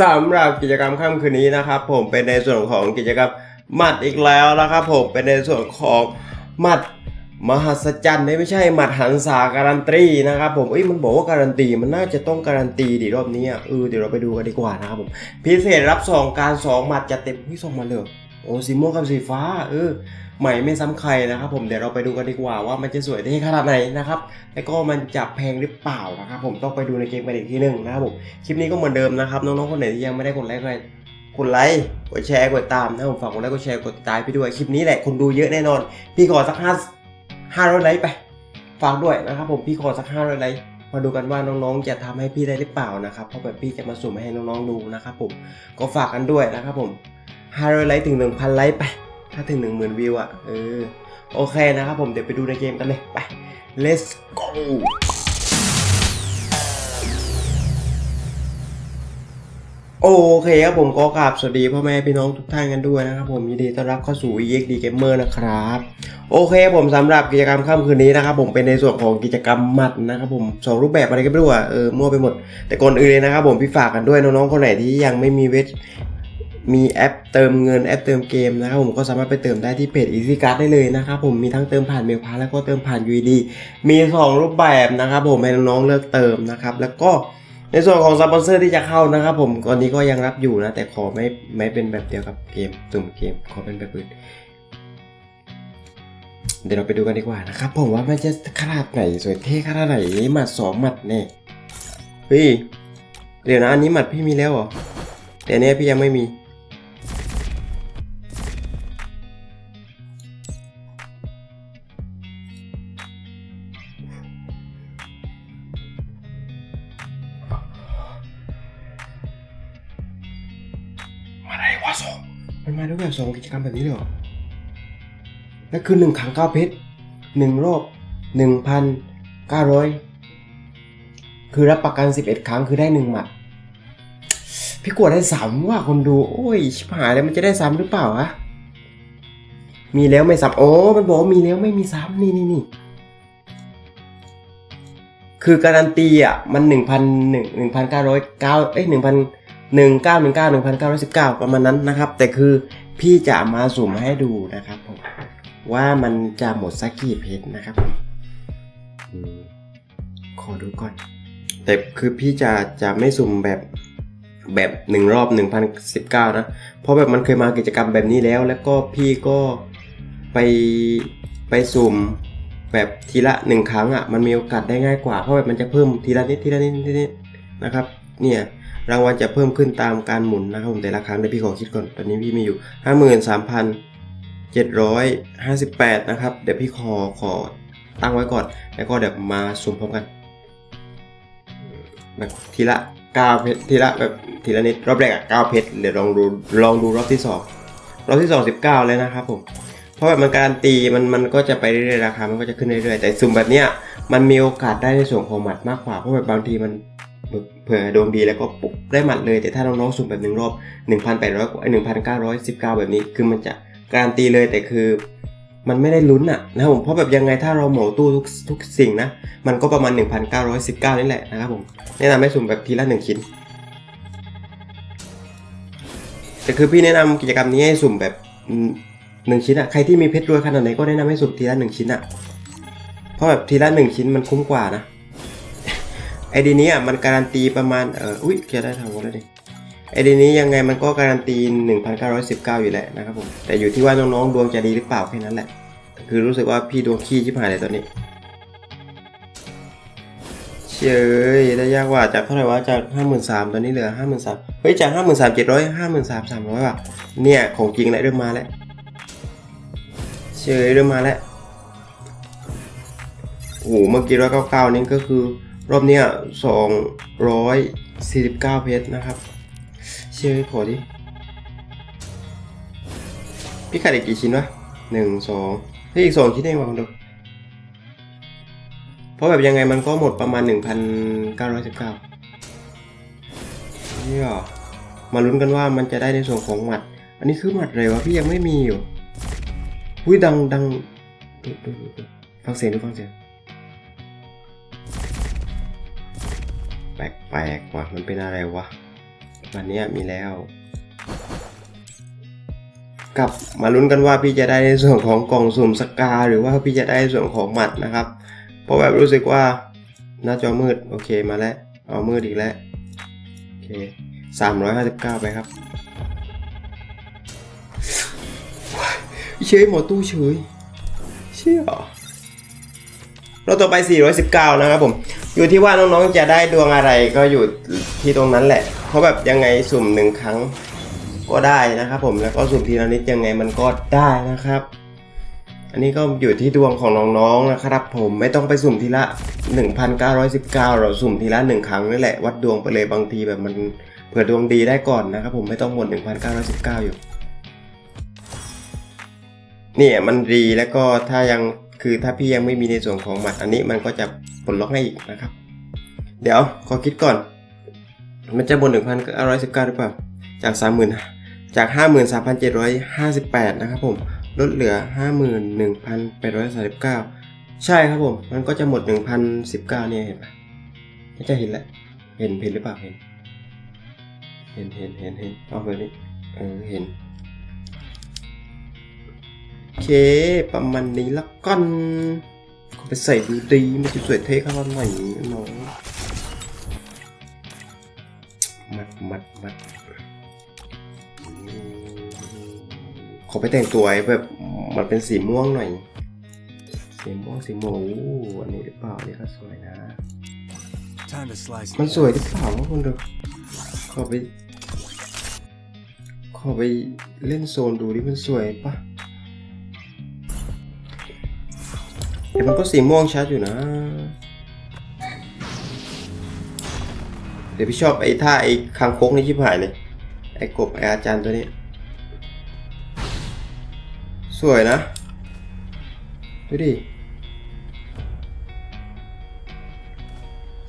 สำหรับกิจกรรมค่ำคืนนี้นะครับ ผมเป็นในส่วนของกิจกรรมหมัดอีกแล้วนะครับ ผมเป็นในส่วนของหมัดมหัศจรรย์ไม่ใช่หมัดหันษาการันตีนะครับผมเอ้ยมันบอกว่าการันตีมันน่าจะต้องการันตีดิรอบนี้อะเออเดี๋ยวเราไปดูกันดีกว่านะครับผมพิเศษรับสองการสองหมัดจะเต็มที่สองมาเลย โอ้สีม่วงกับสีฟ้า เออใหม่ไม่ซ้ำใครนะครับ ผมเดี๋ยวเราไปดูกันดีกว่าว่ามันจะสวยได้ขนาดไหนนะครับแล้วก็มันจะแพงหรือเปล่านะครับผมต้องไปดูในเกมกันอีกทีหนึ่งนะครับผมคลิปนี้ก็เหมือนเดิมนะครับน้องๆคนไหนที่ยังไม่ได้กดไลค์ก็กดไลค์กดแชร์กดตามนะผมฝากกดไลค์กดแชร์กดติดตามพี่ด้วยคลิปนี้แหละคนดูเยอะแน่นอน พี่ขอสักห้าห้าร้อยไลค์ไปฝากด้วยนะครับผมพี่ขอสักห้าร้อยไลค์มาดูกันว่าน้องๆ จะทำให้พี่ได้หรือเปล่านะครับเพราะแบบพี่จะมาสุ่มให้น้องๆดูนะครับผมก็ฝากกันด้วยนะครับผม ห้าร้อยไลค์ถึงหนึ่งพันไลค์ไป ถ้าถึงหนึ่งหมื่นวิวอะ เออ โอเคนะครับผมเดี๋ยวไปดูในเกมกันเลย ไป let's go โอเคครับผมก็กราบสวัสดีพ่อแม่พี่น้องทุกท่านกันด้วยนะครับผมยินดีต้อนรับเข้าสู่ EXD Gamer นะครับ โอเคผมสำหรับกิจกรรมค่ำคืนนี้นะครับผมเป็นในส่วนของกิจกรรมหมัดนะครับผมสองรูปแบบอะไรก็ไม่รู้อะเออมั่วไปหมด แต่ก่อนอื่นเลยนะครับผมพี่ฝากกันด้วยน้องๆคนไหนที่ยังไม่มีเวท มีแอปเติมเงินแอปเติมเกมนะครับผมก็สามารถไปเติมได้ที่เพจ Easy Card ได้เลยนะครับผมมีทั้งเติมผ่านเมลพาแล้วก็เติมผ่าน UED มีสองรูปแบบนะครับผมให้น้องๆเลือกเติมนะครับแล้วก็ในส่วนของสปอนเซอร์ที่จะเข้านะครับผมตอนนี้ก็ยังรับอยู่นะ แต่ขอไม่ไม่เป็นแบบเดียวกับเกมสุ่มเกมขอเป็นแบบอื่นเดี๋ยวเราไปดูกันดีกว่านะครับผมว่ามันจะขนาดไหนสวยเท่ขนาดไหนหมัดสองหมัดเนี่ยเฮ้ยเดี๋ยวนะอันนี้หมัดพี่มีแล้วเหรอแต่อันเนี้ยพี่ยังไม่มี สองมันมาด้วยแบบสองกิจกรรมแบบนี้เลยเหรอแล้วคือหนึ่งครั้งเก้าเพชรหนึ่งรอบหนึ่งพันเก้าร้อยคือรับประกันสิบเอ็ดครั้งคือได้หนึ่งหมัด พี่กวดได้สามว่าคนดู โอ้ยชิบหายแล้วมันจะได้ซ้ำหรือเปล่าวะมีแล้วไม่ซ้ำโอ้มันบอกมีแล้วไม่มีซ้ำนี่นี่นี่คือการันตีอะมันหนึ่งพันหนึ่งหนึ่งพันเก้าร้อยเก้าเอ้ยหนึ่งพัน หนึ่งเก้าหนึ่งเก้าหนึ่งพันเก้าร้อยสิบเก้าประมาณนั้นนะครับ แต่คือพี่จะมาสุ่มให้ดูนะครับผมว่ามันจะหมดสักกี่เพชรนะครับขอดูก่อน แต่คือพี่จะจะไม่สุ่มแบบแบบหนึ่งรอบหนึ่งพันสิบเก้านะ เพราะแบบมันเคยมากิจกรรมแบบนี้แล้ว แล้วก็พี่ก็ไปไปสุ่มแบบทีละหนึ่งครั้งอะมันมีโอกาสได้ง่ายกว่า เพราะแบบมันจะเพิ่มทีละนิดทีละนิดทีละนิดนะครับ เนี่ย รางวัลจะเพิ่มขึ้นตามการหมุนนะครับผมแต่ละครั้งเดี๋ยวพี่ขอคิดก่อน ตอนนี้พี่มีอยู่ห้าหมื่นสามพันเจ็ดร้อยห้าสิบแปดนะครับ เดี๋ยวพี่ขอขอตั้งไว้ก่อน แล้วก็เดี๋ยวมาสุ่มพร้อมกันแบบทีละเก้าเพชรทีละแบบทีละนิดรอบแรกอะเก้าเพชรเดี๋ยวลองดูลองดูรอบที่สองรอบที่สองสิบเก้าเลยนะครับผมเพราะแบบมันการันตีมันมันก็จะไปเรื่อยๆราคามันก็จะขึ้นเรื่อยๆแต่สุ่มแบบเนี้ยมันมีโอกาสได้ในส่วนของหมัดมากกว่าเพราะแบบบางทีมัน เผื่อดวงดีแล้วก็ปุ๊บได้หมัดเลย แต่ถ้าน้องๆสุ่มแบบหนึ่งรอบ 1,800กว่า1,919 แบบนี้คือมันจะการตีเลยแต่คือมันไม่ได้ลุ้นอะนะครับผมเพราะแบบยังไงถ้าเราเหมาตู้ทุกทุกสิ่งนะ มันก็ประมาณ 1,919 นี่แหละนะครับผมแนะนำให้สุ่มแบบทีละหนึ่งชิ้นแต่คือพี่แนะนำกิจกรรมนี้ให้สุ่มแบบหนึ่งชิ้นอะใครที่มีเพชรรวยขนาดไหนก็แนะนำให้สุ่มทีละหนึ่งชิ้นอะเพราะแบบทีละหนึ่งชิ้นมันคุ้มกว่านะ ไอดีนี้อะมันการันตีประมาณเอออุ้ยจะได้ทำกันแล้วดิไอดีนี้ยังไงมันก็การันตี 1,919 อยู่แหละนะครับผมแต่อยู่ที่ว่าน้องๆดวงจะดีหรือเปล่าแค่นั้นแหละ คือรู้สึกว่าพี่ดวงขี้ชิบหายเลยตอนนี้เชยได้ยากว่าจากเท่าไหร่วะจากห้าหมื่นสามตอนนี้เหลือห้าหมื่นสามเฮ้ยจากห้าหมื่นสามเจ็ดร้อยห้าหมื่นสามสามร้อยว่ะเนี่ยของจริงแล้วเริ่มมาแล้วเชยเริ่มมาแล้วโอ้โหเมื่อกี้ร้อยเก้าเก้านี่ก็คือ รอบเนี้ยสองร้อยสี่สิบเก้าเพชรนะครับ เชยขอดิ พี่ขาดอีกกี่ชิ้นวะหนึ่งสองเฮ้ยอีกสองชิ้นเองวะคุณดูเพราะแบบยังไงมันก็หมดประมาณ1,919นี่หรอมาลุ้นกันว่ามันจะได้ในส่วนของหมัด อันนี้คือหมัดอะไรวะพี่ยังไม่มีอยู่หุ้ยดังดังดูดูดูฟังเสียงดูฟังเสียง แปลกแปลกว่ะมันเป็นอะไรวะวันนี้มีแล้วกลับมาลุ้นกันว่าพี่จะได้ในส่วนของกล่องสุ่มสกา หรือว่าพี่จะได้ส่วนของหมัดนะครับเพราะแบบรู้สึกว่าหน้าจอมืดโอเคมาแล้วเอามืดอีกแล้วโอเคสามร้อยห้าสิบเก้าไปครับเฉยหมอตู้เฉยเชี่ยเราต่อไป 419 นะครับผม อยู่ที่ว่าน้องๆจะได้ดวงอะไรก็อยู่ที่ตรงนั้นแหละ เพราะแบบยังไงสุ่มหนึ่งครั้งก็ได้นะครับ ผมแล้วก็สุ่มทีละนิดยังไงมันก็ได้นะครับ อันนี้ก็อยู่ที่ดวงของน้องๆนะครับ ผมไม่ต้องไปสุ่มทีละ 1,919 เราสุ่มทีละหนึ่งครั้งนี่แหละวัดดวงไปเลยบางทีแบบมันเผื่อดวงดีได้ก่อนนะครับ ผมไม่ต้องหมด 1,919 อยู่เนี่ยมันดีแล้วก็ถ้ายัง คือถ้าพี่ยังไม่มีในส่วนของหมัดอันนี้มันก็จะปลดล็อกให้อีกนะครับ เดี๋ยวขอคิดก่อน มันจะบนหนึ่งพันร้อยสิบเก้าหรือเปล่า จากสามหมื่นจากห้าหมื่นสามพันเจ็ดร้อยห้าสิบแปดนะครับผม ลดเหลือห้าหมื่นหนึ่งพันแปร้อยสิบเก้าใช่ครับผม มันก็จะหมดหนึ่งพันสิบเก้านี่ยเห็นปะน่าจะเห็นแหละเห็นเห็นหรือเปล่าเห็น เห็นเห็นเห็นเห็นเอาแบบนี้เออเห็น เค ประมาณนี้ละกันไปใส่ดูดีมันจะสวยเท่ขนาดไหนน้องมัดมัดมัดขอไปแต่งตัวให้แบบมันเป็นสีม่วงหน่อย สีม่วงสีม่วงอู้อันนี้หรือเปล่านี่ก็สวยนะ มันสวยหรือเปล่าวะคุณดูขอไป ขอไปเล่นโซนดูดิมันสวยปะ แต่มันก็สีม่วงชัดอยู่นะ เดี๋ยวพี่ชอบไอ้ท่าไอ้คางคกนี่ชิบหายเลย ไอ้กบไอ้อาจารย์ตัวนี้ สวยนะ ดูดิ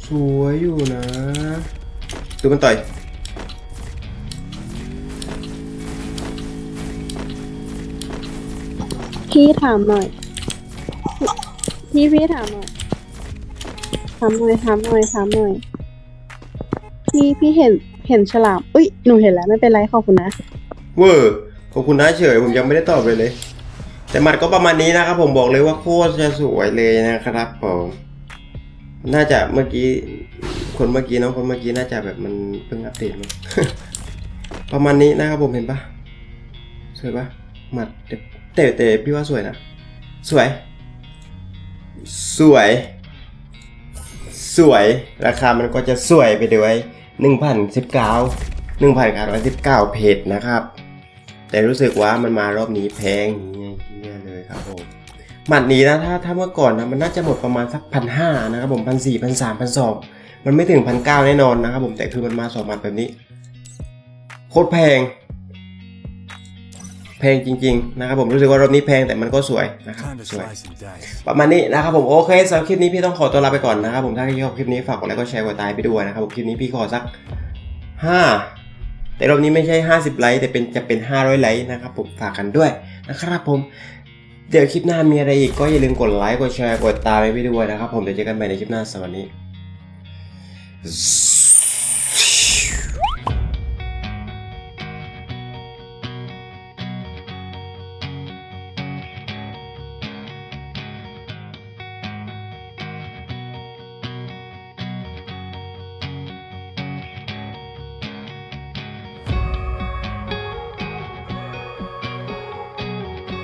สวยอยู่นะ ดูมันต่อยพี่ถามหน่อย พี่พี่ถามหน่อยถามหน่อยถามหน่อยถามหน่อยพี่พี่เห็นเห็นฉลามอุ้ยหนูเห็นแล้วไม่เป็นไรขอบคุณนะเวอร์ขอบคุณนะเฉยผมยังไม่ได้ตอบเลยเลย แต่หมัดก็ประมาณนี้นะครับผมบอกเลยว่าโคตรจะสวยเลยนะครับผมน่าจะเมื่อกี้คนเมื่อกี้น้องคนเมื่อกี้น่าจะแบบมันเพิ่งอัปเดตมั้งประมาณนี้นะครับผมเห็นปะสวยปะหมัดแต่แต่พี่ว่าสวยนะ สวย สวย สวย ราคามันก็จะสวยไปด้วยหนึ่งพันสิบเก้าหนึ่งพันเก้าร้อยสิบเก้าเพจนะครับ แต่รู้สึกว่ามันมารอบนี้แพงเงี้ยเลยครับผมหมัดนี้นะถ้าถ้าเมื่อก่อนนะมันน่าจะหมดประมาณสักพันห้านะครับผมพันสี่พันสามพันสองมันไม่ถึงพันเก้าแน่นอนนะครับผมแต่คือมันมาสองหมัดแบบนี้ โคตรแพง พงจริงๆนะครับผมรู้สึกว่ารอบนี้แพงแต่มันก็สวยนะครับ Time to สวย slice and dice. ประมาณนี้นะครับผมโอเคสำหรับคลิปนี้พี่ต้องขอตัวลาไปก่อนนะครับผมถ้าใครชอบคลิปนี้ฝากกดไลค์กดแชร์กดตายไปด้วยนะครับผมคลิปนี้พี่ขอสัก 5 แต่รอบนี้ไม่ใช่ 50 ไลค์แต่เป็นจะเป็น 500 ไลค์นะครับผมฝากกันด้วยนะครับผมเดี๋ยวคลิปหน้ามีอะไรอีกก็อย่าลืมกดไลค์กดแชร์กดตามไปด้วยนะครับผมเดี๋ยวเจอกันใหม่ในคลิปหน้าสวัสดี